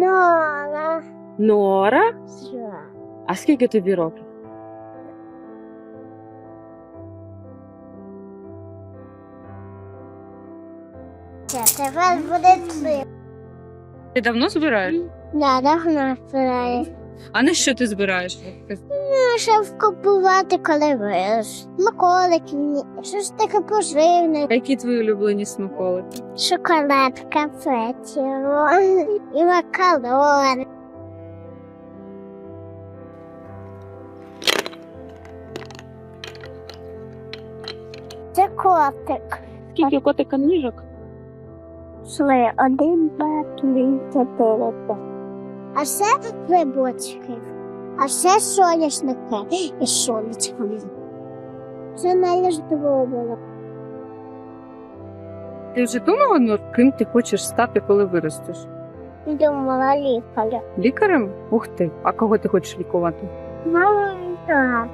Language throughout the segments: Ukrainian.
Нора. Нора? А скільки тобі років? Тепер буде три. Ти давно збираєш? Да, давно збираю. А на що ти збираєш? Ну, щоб купувати, коли вирос. Смаколики, щось таке поживне. Які твої улюблені смаколики? Шоколадка, печиво і макарони. Це котик. Скільки у котика ніжок? Шли один, два, три, чотири, п'ять. А це грибочки. А це соняшники і сонечками. Це найждоббуло. Ти вже думала, ну, ким ти хочеш стати, коли виростеш? Думала лікаря. Лікарем? Ух ти. А кого ти хочеш лікувати? Мама так.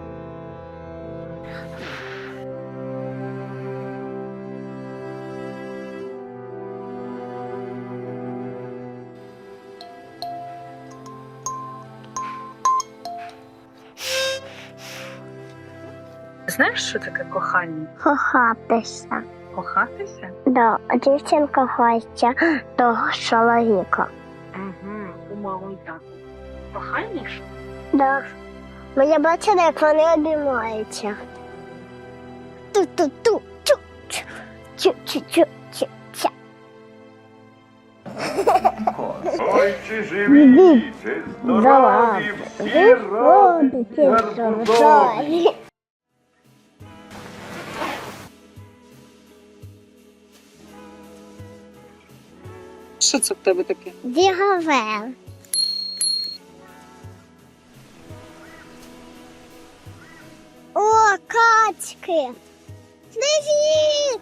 Знаєш, що таке кохання? Кохатися. Кохатися? Да, дівчинка хоче того чоловіка. Угу, у маму і тату. Кохання? Да. Бо я бачила, як вони обіймаються. Ту-ту-ту, чу, чу, чу, чу, чу, чу. Ой, чи живі, чи здорові, всі родичі гарбузові. Що це в тебе таке? Дігавел. О, качки! Привіт!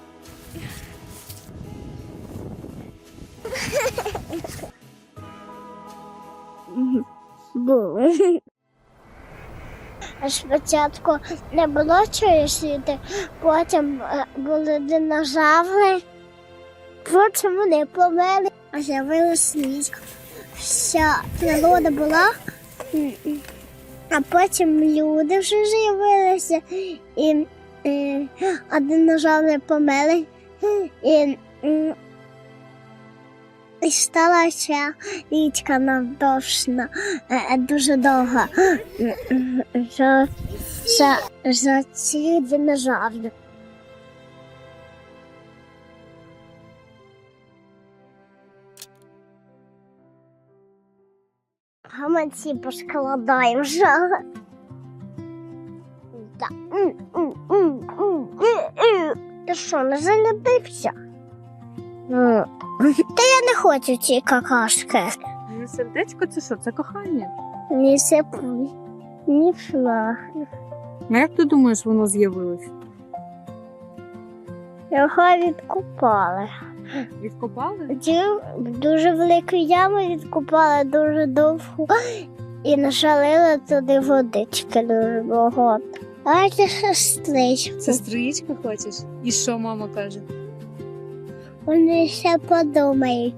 Спочатку не було чого світи, потім е, були динозаври, потім вони померли, а з'явилася сніг. Вся природа була, а потім люди вже з'явилися, і, і, а динозаври померли, і, і стала ця річка навдовжна, е, е, дуже довга. За, за, за ці динозаври. Гаманці поскладаємо. Да. Е, е. Ти що, не залюбився? Та я не хочу ці какашки. Ну, сердечко це що? Це кохання. Ні сипуй, ні флаг. А як ти думаєш, воно з'явилось? Його відкупали. Відкопали? Цю дуже велику яму відкопала дуже довгу і нашалила туди водички дуже багато. А це сестричка. Сестричка хочеш? І що мама каже? Вони ще подумають.